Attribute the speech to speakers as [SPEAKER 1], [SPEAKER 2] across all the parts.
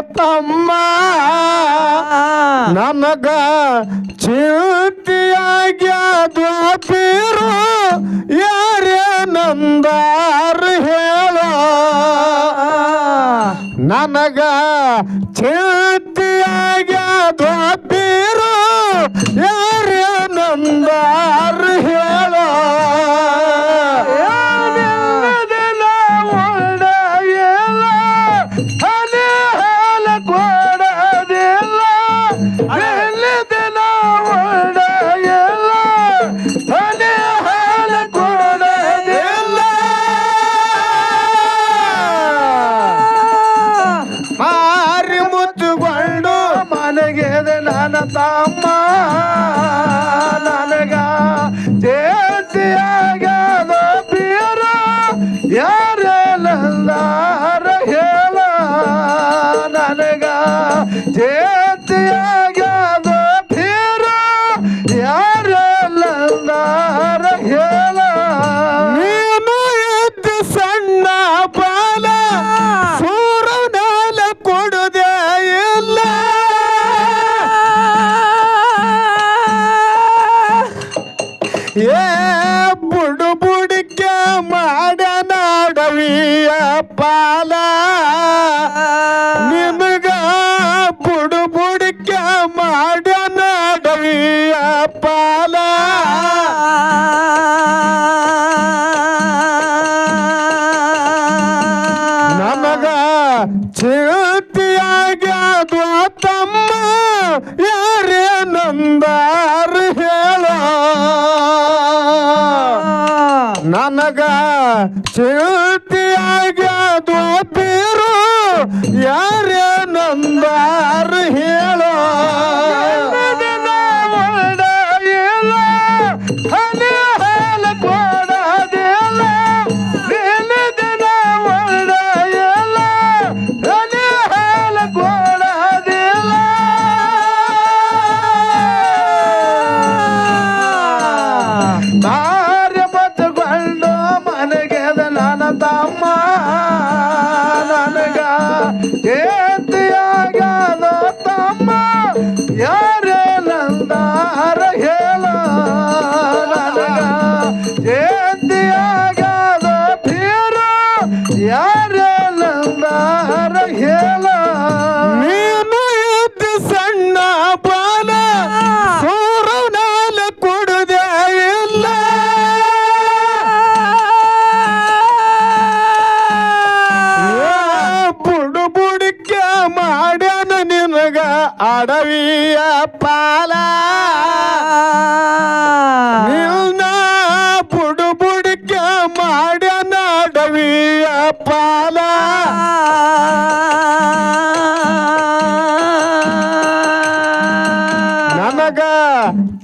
[SPEAKER 1] ತಮ್ಮ ನನಗ ಚಿಂತಿಯಾಗ್ಯಾದ್ವ ಪೀರು ಯಾರೇ ನಂದಾರ ಹೇಳ. ನನಗ
[SPEAKER 2] ಚಿಂತ ನನಗ ಚಿಳತಿಯಾಗ್ಯಾದು ಬೀರು
[SPEAKER 1] ಯಾರೇ ನಂದಾರು ಹೇಳೋ. yeah.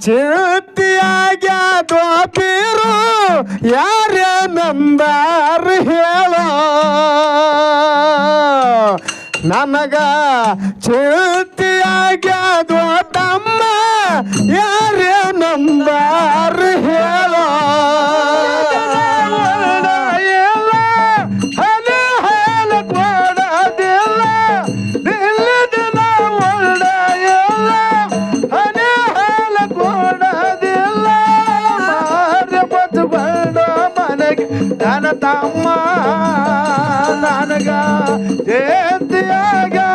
[SPEAKER 1] ಚಿಂತಿಯಾಗ್ಯಾದೋ ಬೀರು ಯಾರೇ ನಂಬಾರು ಹೇಳ.
[SPEAKER 2] ನನಗ
[SPEAKER 1] ಚಿಂತಿಯಾಗ್ಯಾದೋ ತಮ್ಮ ಯಾರ ನಂದಾರ ಹೇಳ. ఘనతమ్మ నాన్నగా జయంతి ఆగా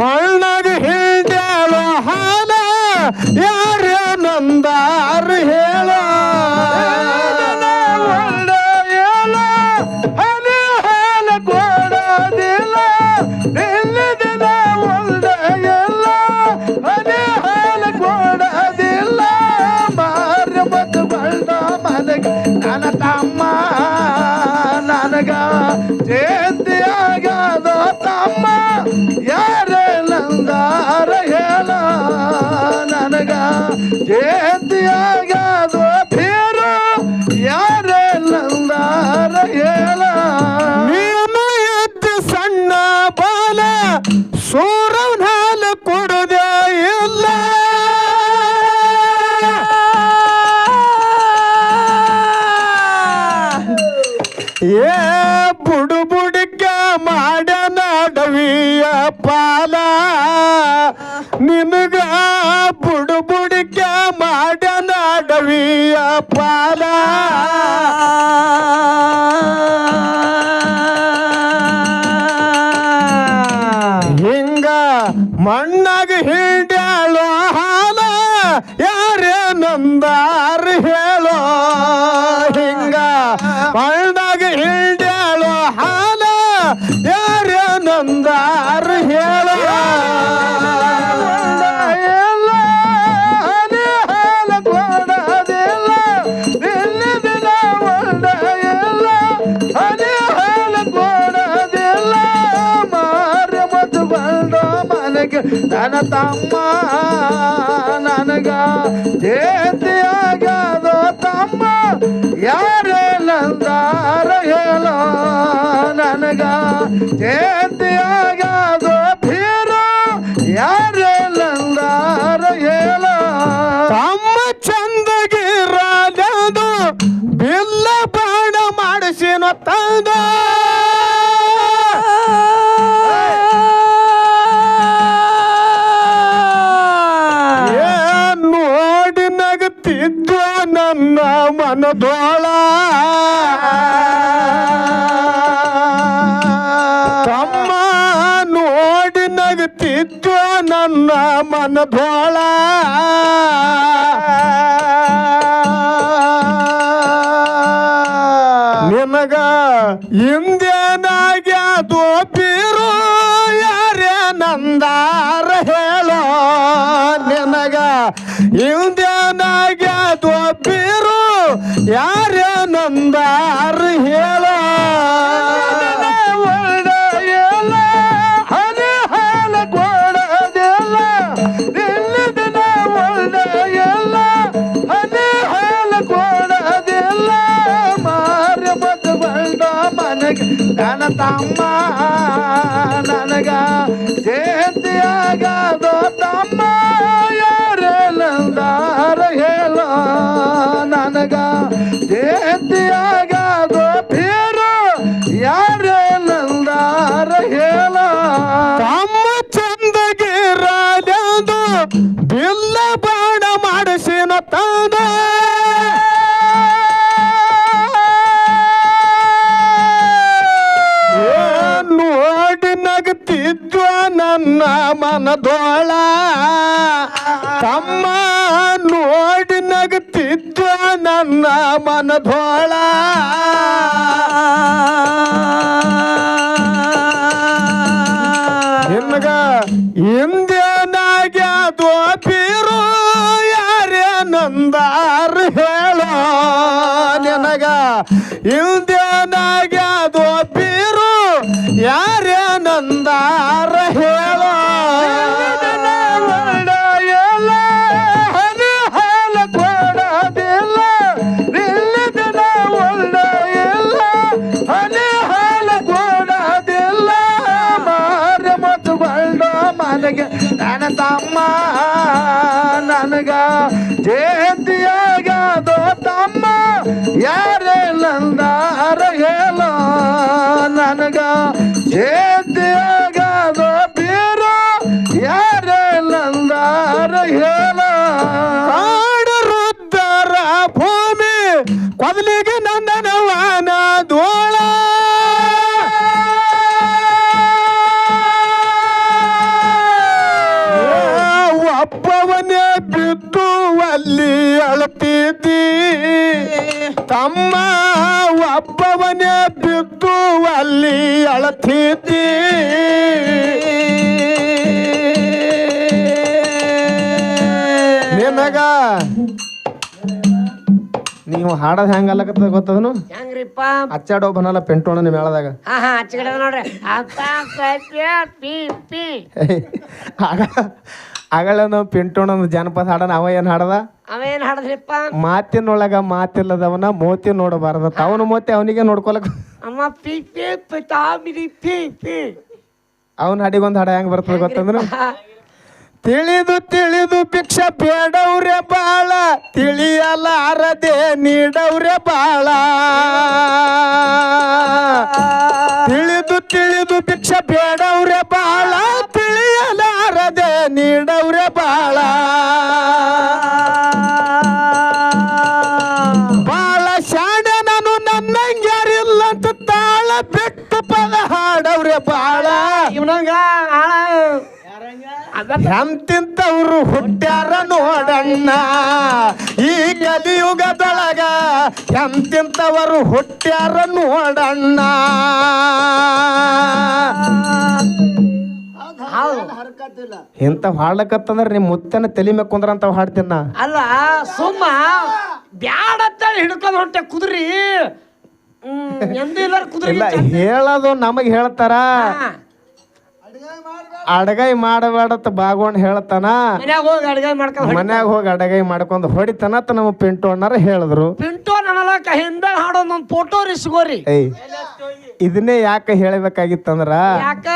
[SPEAKER 1] மல்னா ಪ್ರಿಯ ಪಾದ. ಹಿಂಗ ಮಣ್ಣಾಗ
[SPEAKER 2] ಹೇ ಕೇಳಲಿಕ್ಕೆ ನನ್ನ ತಮ್ಮ ನನಗ ಜೇತಿಯಾಗದೋ ತಮ್ಮ. ಯಾರೇ ನಂದಾರ ಹೇಳೋ ನನಗ ಜೇತಿಯಾಗದೋ ಫೀರೋ ಯಾರ
[SPEAKER 1] ಮನದೋಳ ತಮ್ಮ ನೋಡಿ ನಗತಿದ್ವ ನನ್ನ
[SPEAKER 2] ಮನ ದೋಳ ನನ್ನ ತಮ್ಮ ನನಗ ಜೇತಿಯಾಗದೋ ತಮ್ಮ ಯಾರೆಲ್ಲಂದಾರ ಹೇಳ ನನಗ ಜೇತಿಯಾಗದೋ ಫೇರ ಯಾರೆಲ್ಲಂದಾರ ಹೇಳ.
[SPEAKER 1] ತಮ್ಮ ಚಂದಗೆ ರಾಜ ಬಿಲ್ಲ ಬಾಣ ಮಾಡಿಸಿನ ತಂದ ಮನದೋಳ ತಮ್ಮ ನೋಡಿ ನಗುತ್ತಿದ್ದ ನನ್ನ ಮನದೋಳ.
[SPEAKER 2] ತಮ್ಮ
[SPEAKER 1] ಒಬ್ಬವನೇ ಬಿದ್ದು ಅಲ್ಲಿ ಅಳತಿದ್ದಿ ನಿನಗ ನೀವು ಹಾಡೋದು ಹೆಂಗಲ್ಲಕತ್ತದ ಗೊತ್ತದನು?
[SPEAKER 3] ಹೆಂಗ್ರಿಪ್ಪ?
[SPEAKER 1] ಅಚ್ಚಾಡೋ ಬನಲ್ಲ ಪೆಂಟೋಣ ಮೇಳದಾಗ.
[SPEAKER 3] ಹಾ ಹಾ ಆಚೆ ನೋಡ್ರಿ. ಅಪ್ಪ ಕತ್ಯ ಪಿ ಪಿ.
[SPEAKER 1] ಆಗ ನಾವು ಪಿಂಟೋಣ ಜಾನಪದ ಹಾಡನ ಅವ ಏನು ಹಾಡದ? ಮಾತಿನೊಳಗ ಮಾತಿಲ್ಲದವನ ಮೋತಿ ನೋಡಬಾರ್ದ. ಅವನ ಮೋತಿ ಅವನಿಗೆ ನೋಡ್ಕೊಳಕ್
[SPEAKER 3] ಅಮ್ಮ ಪಿ ಪಿ ಪಿತಾಮಿರಿ ಪಿ ಪಿ.
[SPEAKER 1] ಅವನ ಹಾಡಿಗೊಂದು ಹಾಡ ಹೆಂಗ್ ಬರ್ತದೆ ಗೊತ್ತಂದ್ರ? ತಿಳಿದು ತಿಳಿದು ಭಿಕ್ಷ ಬೇಡವ್ರೆ ಬಾಳ ತಿಳಿಯಲಾರದೆ ನೀಡವ್ರೆ ಬಾಳ. ತಿಳಿದು ತಿಳಿದು ಭಿಕ್ಷ ಬೇಡವ್ರೆ ಬಾಳ. ಎಂತಿಂತವ್ರು ಹುಟ್ಟ್ಯಾರ ನೋಡಣ್ಣ ಈ ಕಲಿಯುಗದೊಳಗ ಎಂತಿಂತವರು ಹುಟ್ಟ್ಯಾರ ನೋಡಣ್ಣ ಎಂತ ಹಾಡ್ಲಕತ್ತಂದ್ರ ನಿಮ್ ಮುತ್ತನ ತಲೆ ಮ್ಯಾಗ ಕುಂದ್ರಂತ ಹಾಡ್ತೀನ ನಾ.
[SPEAKER 3] ಅಲ್ಲ ಸುಮ್ಮ ಬ್ಯಾಡ ಅಂತೇಳಿ ಹಿಡ್ಕೊಂಡ್ ಹೊಂಟೆ ಕುದ್ರಿ. ಹ್ಮ್ ಎಂದೂ ಇಲ್ಲ ಕುದ್ರಿ
[SPEAKER 1] ಹೇಳೋದು ನಮಗ್ ಹೇಳ್ತಾರ. ಅಡಗೈ ಮಾಡಬೇಡತ್ತ ಬಾಗೋಣ ಹೇಳ್ತಾನ.
[SPEAKER 3] ಮನ್ಯಾಗ ಹೋಗಿ ಅಡ್ಗೆ ಮಾಡ್ಕೊಂಡ್ ಹೊಡಿ.
[SPEAKER 1] ಮನ್ಯಾಗ ಹೋಗಿ ಅಡಗೈ ಮಾಡ್ಕೊಂಡು ಹೊಡಿತಾನತ್ತ ನಮ್ಮ ಪಿಂಟು ಅಣ್ಣಾರ ಹೇಳಿದ್ರು.
[SPEAKER 3] ಪಿಂಟೋ ನನಲಕ ಹಿಂದೆ ಹಾಡೋದೊಂದು ಫೋಟೋ ಇಸ್ಕೋರಿ
[SPEAKER 1] ಏಯ್ ಇದನ್ನೇ ಯಾಕೆ ಹೇಳಬೇಕಾಗಿತ್ತಂದ್ರ?
[SPEAKER 3] ಯಾಕ?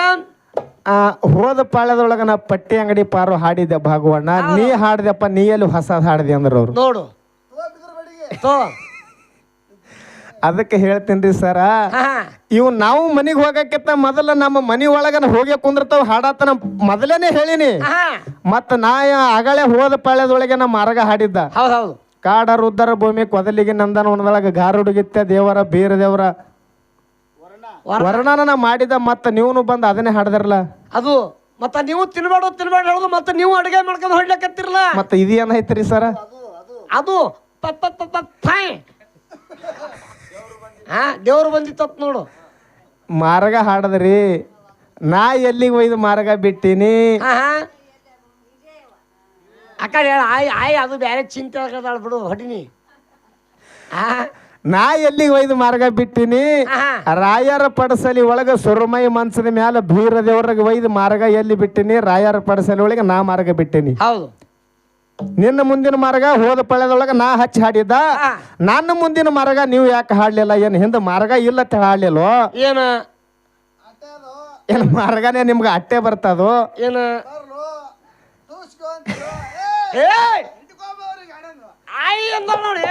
[SPEAKER 1] ಆ ಹೋದ ಪಾಳ್ಯದೊಳಗ ನಾ ಪಟ್ಟಿ ಅಂಗಡಿ ಪಾರು ಹಾಡಿದ್ದೆ ಭಾಗವಣ್ಣ. ನೀ ಹಾಡ್ದಪ್ಪ ನೀ ಎಲ್ಲಿ ಹೊಸದ್ ಹಾಡ್ದೆ ಅಂದ್ರ ಅವ್ರು.
[SPEAKER 3] ನೋಡು. ತೋ.
[SPEAKER 1] ಅದಕ್ಕೆ ಹೇಳ್ತೀನಿ ಸರ
[SPEAKER 3] ಹಾ.
[SPEAKER 1] ಇವ್ ನಾವು ಮನಿಗ್ ಹೋಗಕ್ಕಿಂತ ಮೊದಲ ನಮ್ಮ ಮನಿ ಒಳಗನ ಹೋಗಿ ಕುಂದಿರ್ತಾವ ಹಾಡಾತನ ಮೊದಲೇನೆ ಹೇಳಿನಿ. ಮತ್ತ ನಾ ಅಗಳೇ ಹೋದ ಪಾಳ್ಯದೊಳಗೆ ನಮ್ಮ ಮಾರ್ಗ ಹಾಡಿದ್ದ. ಕಾಡ ರುದ್ದರ ಭೂಮಿ ಕೊದಲಿಗೆ ನಂದನವನದೊಳಗ ಗಾರುಡುಗಿತ್ತ ದೇವರ ಬೀರ ದೇವರ. ವರ್ಣನ ನಾ ಮಾಡಿದ ಮತ್ತ ನೀವು ಬಂದು ಅದನ್ನೇ ಹಾಡದಿರಲ್ಲ
[SPEAKER 3] ಅದು ಮತ್ತ ನೀವು ತಿನ್ಬೇಡ ತಿನ್ಬೇಡ ಹೇಳುದು ಮತ್ತ ನೀವು ಅಡಿಗೆ ಮಾಡ್ಕೊಂಡು ಹೊಡ್ಲಕತ್ತಿರಲ್ಲ
[SPEAKER 1] ಮತ್ತ ಇದು ಏನೈತ್ರಿ ಸರ?
[SPEAKER 3] ಅದು. ಪ ಪ ಪ ಪ ಫೈ. ಹಾ ದೇವ್ರು ಬಂದಿತ್ತತ್ ನೋಡು.
[SPEAKER 1] ಮಾರ್ಗ ಹಾಡದ್ರಿ. ನಾ ಎಲ್ಲಿಗೆ ಒಯ್ದು ಮಾರ್ಗ ಬಿಟ್ಟಿನಿ?
[SPEAKER 3] ಹಾ ಹಾ. ಆ ಕಡೆ ಹೇಳ ಆಯ್ ಆಯ್ ಅದು ಬೇರೆ ಚಿಂತೆ ಆಗದಾಳ ಬಿಡು ಹೊಡಿನಿ. ಹಾ
[SPEAKER 1] ನಾ ಎಲ್ಲಿಗೆ ಒಯ್ದು ಮಾರ್ಗ ಬಿಟ್ಟಿನಿ? ರಾಯರ ಪಡಸಲಿ ಒಳಗ ಸುರಮೈ ಮನ್ಸದ ಮ್ಯಾಲ ಬೀರ ದೇವ್ರಿಗೆ ಒಯ್ದು ಮಾರ್ಗ ಎಲ್ಲಿ ಬಿಟ್ಟಿನಿ? ರಾಯರ ಪಡಸಲಿ ಒಳಗೆ ನಾ ಮಾರ್ಗ ಬಿಟ್ಟಿನಿ.
[SPEAKER 3] ಹೌದು.
[SPEAKER 1] ನಿನ್ನ ಮುಂದಿನ ಮಾರ್ಗ ಹೋದ ಪಳ್ಯದೊಳಗ ನಾ ಹಚ್ಚಿ ಹಾಡಿದ್ದ. ನನ್ನ ಮುಂದಿನ ಮಾರ್ಗ ನೀವು ಯಾಕೆ ಹಾಡ್ಲಿಲ್ಲ? ಏನ್ ಹಿಂದ ಮಾರ್ಗ ಇಲ್ಲ ಅಂತ ಹಾಡ್ಲಿಲ್ವೋ?
[SPEAKER 3] ಏನ?
[SPEAKER 1] ಏನ್ ಮಾರ್ಗನೇ ನಿಮ್ಗೆ ಅಟ್ಟೆ ಬರ್ತದು?
[SPEAKER 3] ಏನ? ಏಯ್! ಆಯ್ ಅಂದ ನೋಡಿ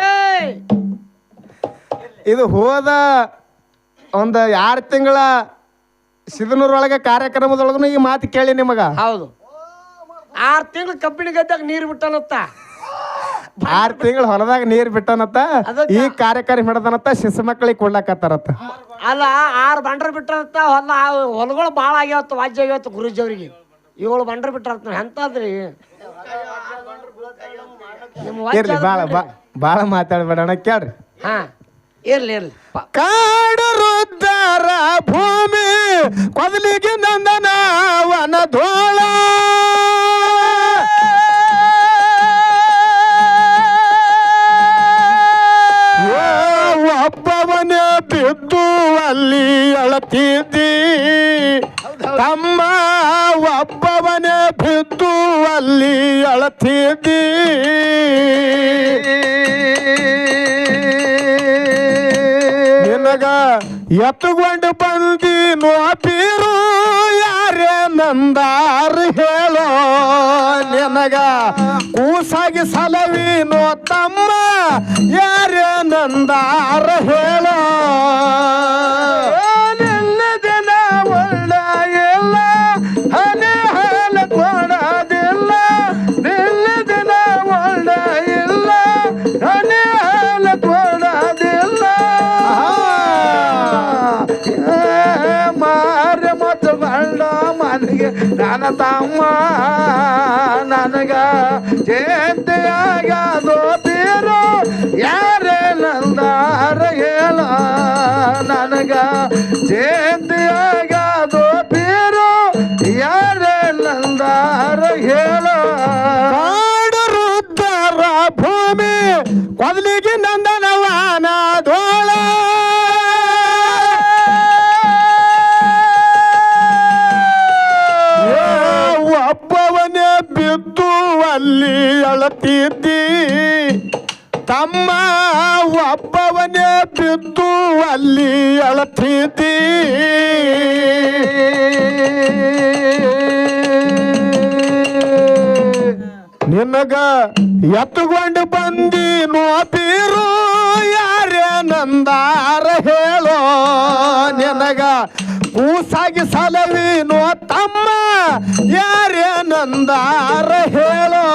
[SPEAKER 1] ಇದು ಹೋದ ಒಂದು ಎರಡು ತಿಂಗಳ ಸಿದನೂರೊಳಗೆ ಕಾರ್ಯಕ್ರಮದೊಳಗೂ ಈ ಮಾತು ಕೇಳಿ ನಿಮಗ.
[SPEAKER 3] ಹೌದು. ಆರು ತಿಂಗಳು ಕಬ್ಬಿಣ ಗದ್ದಾಗ ನೀರು ಬಿಟ್ಟನತ್ತ.
[SPEAKER 1] ಆರು ತಿಂಗಳು ಹೊಲದಾಗ ನೀರ್ ಬಿಟ್ಟನತ್ತ
[SPEAKER 3] ಅದಕ್ಕ-
[SPEAKER 1] ಈ ಕಾರ್ಯಕಾರಿ ಹಿಡ್ದನತ್ತ ಶಿಶು ಮಕ್ಕಳಿಗೆ ಕೊಡ್ಲಾಕತ್ತಾರತ್ತ.
[SPEAKER 3] ಅಲ್ಲ ಆರು ಬಂಡ್ರ ಬಿಟ್ಟನತ್ತ ಹೊಲ ಹೊಲಗಳು ಭಾಳ ಆಗ್ಯಾವತ್ತು ವಾಜ್ಯ ಆಗ್ಯಾವತ್ತು ಗುರುಜಿ ಅವ್ರಿಗೆ ಏಳು ಬಂಡ್ರ ಬಿಟ್ಟರತ್ತ ಎಂತದ್ರಿ ನಿಮ್ಮ ವಾಜ್ಯ
[SPEAKER 1] ಬಾಳ ಬಾ- ಬಾಳ ಮಾತಾಡ್ಬೇಡಣ ಕೇಳ್ರಿ.
[SPEAKER 3] ಹಾ ಇರ್ಲಿ ಇರ್ಲಿ. ಪ-
[SPEAKER 1] ಕಾಡು ರುದ್ದಾರ ಭೂಮಿ ಕೊದಲಿಗೆ ನಂದನ ವನ ಧೋಳ ಒಬ್ಬವನೇ ಬಿದ್ದು ಅಲ್ಲಿ ಅಳತಿದ್ದಿ. ತಮ್ಮ ಒಬ್ಬವನೇ ಬಿದ್ದು ಅಲ್ಲಿ ಅಳತಿದ್ದಿ. ನಿನಗ ಎತ್ತುಕೊಂಡು ಬಂದಿ ನೋಪಿರು ಯಾರೇ ನಂದಾರು ಹೇಳೋ. ನಿನಗ ಕೂಸಾಗಿ ಸಲವೀನೋ ತಮ್ಮ ಯಾರೇ ನಂದಾರ ಹೇಳೋ?
[SPEAKER 2] ನಿನ್ನ ದಿನ ಒಳ್ಳ ಇಲ್ಲ ಹನಿ ಹಾಲು ಕೊಡೋದಿಲ್ಲ. ನಿನ್ನ ದಿನ ಒಳ್ಳ ಇಲ್ಲ ಹನಿ ಹಾಲು ಕೊಡೋದಿಲ್ಲ. ಮಾರ ಮತ್ತು ಬಣ್ಣ ಮನೆಗೆ ನನ್ನ ತಮ್ಮ ನನಗ ಜಯಂತಿಯಾಗದು ಬೀರು ಯಾರೇ ನಂದಾರ ಹೇಳ ನನಗ ಜಯಂತಿಯಾಗದು ಬೀರು ಯಾರೇ ನಂದಾರ ಹೇಳ.
[SPEAKER 1] ಅಳತಿದ್ದಿ ತಮ್ಮ ಒಬ್ಬವನೇ ಬಿದ್ದು ಅಲ್ಲಿ ಅಳತಿದ್ದಿ? ನಿನಗ ಎತ್ತುಕೊಂಡು ಬಂದಿ ನೋಪೀರು ಯಾರೇ ನಂದಾರ ಹೇಳೋ? ನಿನಗ ಕೂಸಾಗಿ ಸಲವಿ ನೋ ತಮ್ಮ ಯಾರೇ ನಂದಾರ ಹೇಳೋ?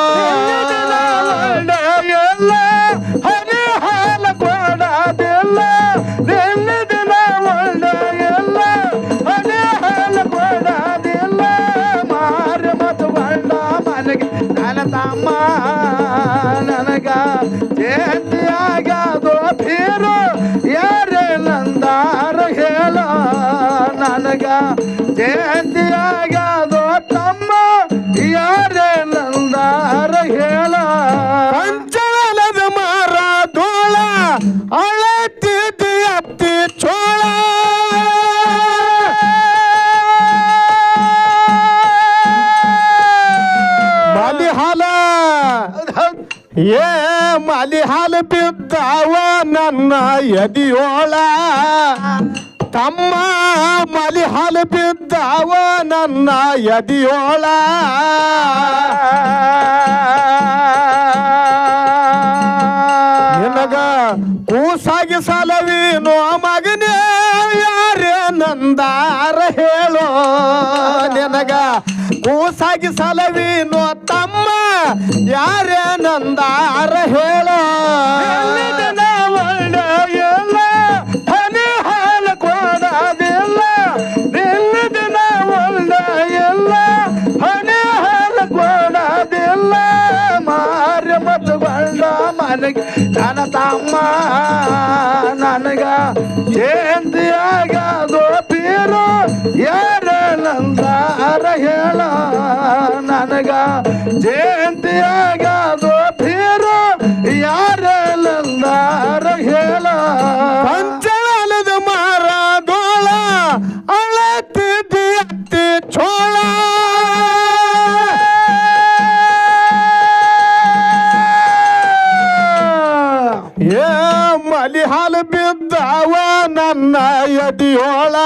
[SPEAKER 1] ಮಾಲಿ ಹಾಲು ಬಿದ್ದಾವ ನನ್ನ ಎದಿಯೋಳ. ತಮ್ಮ ಮಲಿ ಹಾಲು ಬಿದ್ದಾವ ನನ್ನ ಎದಿಯೋಳ. ನಿನಗ ಕೂಸಾಗಿ ಸಲವಿನೋ ಮಗನೇ, ಯಾರೇ ನಂದಾರ ಹೇಳೋ. ನಿನಗ ಕೂಸಾಗಿ ಸಲವಿನೋ ಯಾರೇ ನಂದಾರ ಹೇಳೋ.
[SPEAKER 2] ಮಾರ್ಯ ಮತ್ತು ಗಂಡ ಮನೆಗೆ ನನ್ನ ತಮ್ಮ.
[SPEAKER 1] ಎದಿಯೋಳ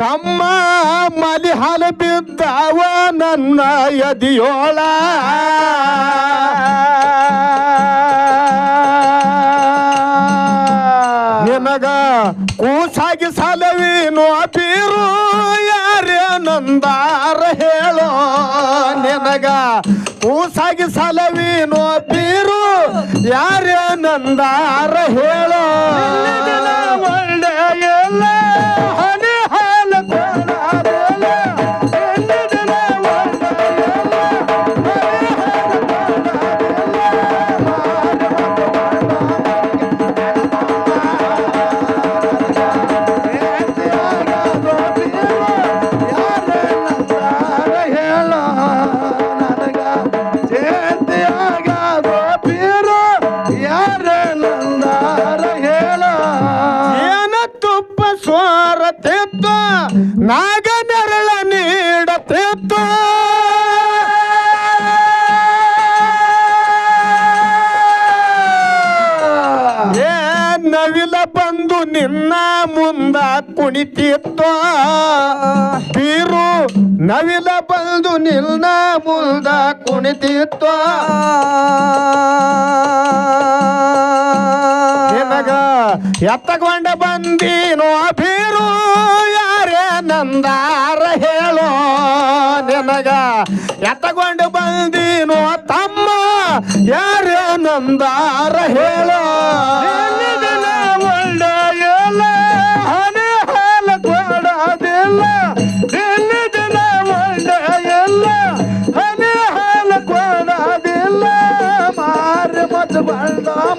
[SPEAKER 1] ತಮ್ಮ ಮಲಿ ಹಾಲು ಬಿದ್ದಾವ ನನ್ನ ಎದಿಯೋಳ ನಿನಗ ಕೂಸಾಗಿ ಸಲವೀನು ಬೀರು ಯಾರೇ ನಂದಾರ ಹೇಳೋ? ನಿನಗ ಕೂಸಾಗಿ ಸಲವೀನು ಬೀರು ಯಾರೇ ನಂದಾರ ಹೇಳೋ?
[SPEAKER 2] ಒಳ್ಳೆ ಎಲ್ಲ
[SPEAKER 1] ನಾಗ ನೆರಳ ಏ ನವಿಲ ಬಂದು ನಿನ್ನ ಮುಂದ ಕುಣಿತಿತ್ತು ಬೀರು ನವಿಲ ಬಂದು ನಿನ್ನ ಮುಂದ ಕುಣಿತಿತ್ತು ನಿನಗ ಎತ್ತಕೊಂಡ ಬಂದೀನೋ ಬೀರು ನಂದಾರ ಹೇಳೋ ನಿನಗ ಎತ್ತಗೊಂಡು ಬಂದೀನೋ ತಮ್ಮ? ಯಾರೋ ನಂದಾರ ಹೇಳೋ?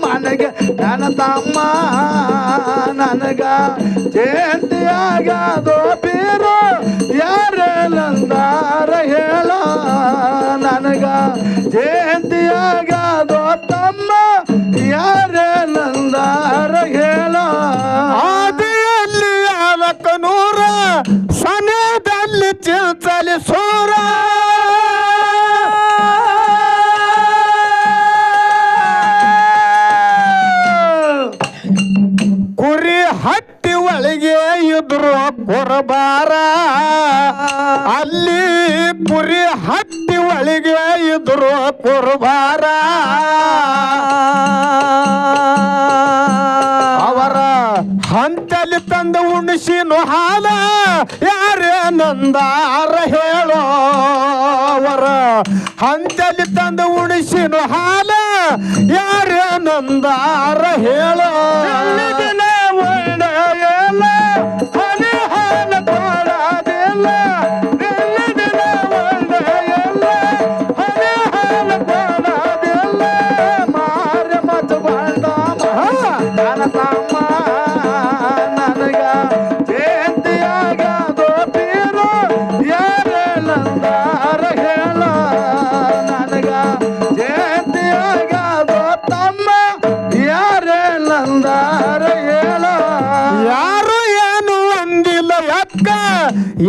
[SPEAKER 2] ನನಗೆ ನನ್ನ ತಮ್ಮ,
[SPEAKER 1] ನನಗ ಜಯಂತಿಯಾಗ ದೋಪಿ ಕೊರಬಾರ ಅಲ್ಲಿ ಪುರಿ ಹಟ್ಟಿ ಒಳಗೆ ಇದ್ರು ಕುರ್ಬಾರ. ಅವರ ಹಂತಲಿ ತಂದು ಉಣಿಸಿನು ಹಾಲ, ಯಾರೇ ನಂದಾರ ಹೇಳೋ. ಅವರ ಹಂತಲಿ ತಂದು ಉಣಿಸಿನು ಹಾಲ, ಯಾರೇ ನಂದಾರ ಹೇಳೋ.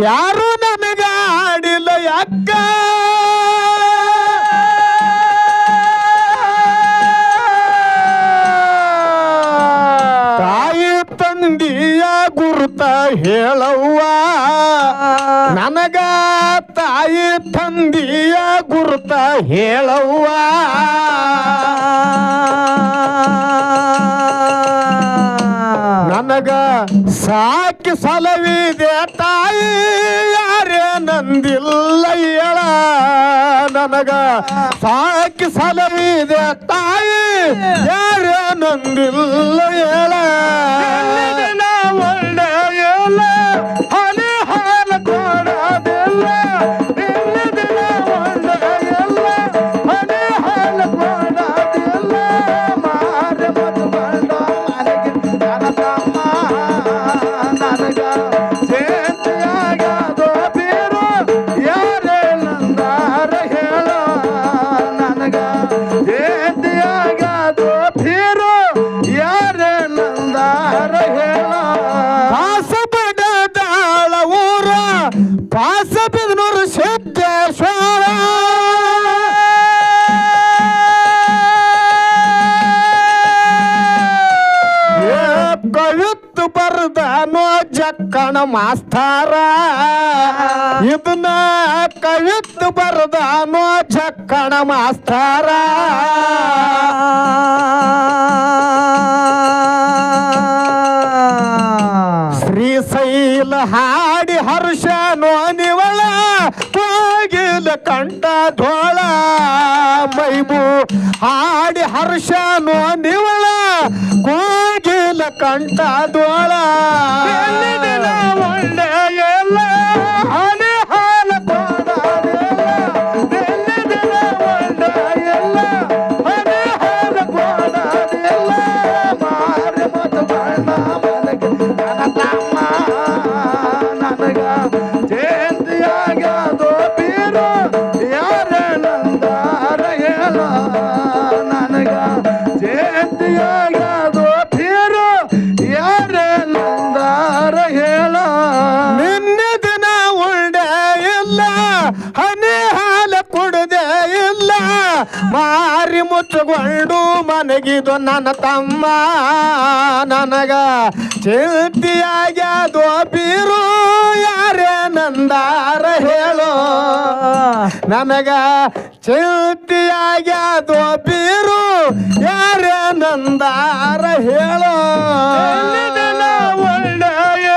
[SPEAKER 2] ಯಾರು ನನಗೆ
[SPEAKER 1] ಆಡಿಲ್ಲ ಅಕ್ಕ ತಾಯಿ ತಂದಿಯ ಗುರುತ ಹೇಳವ್ವ. ನನಗ ತಾಯಿ ತಂದಿಯ ಗುರುತ ಹೇಳವ್ವ. ನನಗ ಸಾಕಿ ಸಲವಿದೆ ತಾಯಿ ಯಾರೇ ನಂದಿಲ್ಲ ಹೇಳ ನನಗ ಸಾಕಿ ಸಲವಿದೆ ತಾಯಿ ಯಾರೇ ನಂದಿಲ್ಲ ಹೇಳ ಕವಿತ್ತು ಬರ್ದನೋ ಜಕ್ಕಣ ಮಾಸ್ತಾರ. ಇದನ್ನ ಕವಿತ್ತು ಬರ್ದನೋ ಜಕ್ಕಣ ಮಾಸ್ತಾರ. ಶ್ರೀಶೈಲ ಹಾಡಿ ಹರ್ಷ ನೋನಿವಳ ಕೋಗಿಲ ಕಂಠ ಧೋಳ. ಮೈಬು ಹಾಡಿ ಹರ್ಷ ನೋನಿವಳ ಕೋಗಿಲ ಕಂಠ ಧೋಳ
[SPEAKER 2] ದಿನ
[SPEAKER 1] ತಗೊಂಡು ಮನೆಗಿದು ನನ್ನ ತಮ್ಮ. ನನಗ ಚಿಂತಿಯಾಗ್ಯಾದೋ ಬೀರು, ಯಾರೇ ನಂದಾರ ಹೇಳೋ. ನನಗ ಚಿಂತಿಯಾಗ್ಯಾದೋ ಬೀರು, ಯಾರೇ ನಂದಾರ ಹೇಳೋ. ಒಳ್ಳೆಯ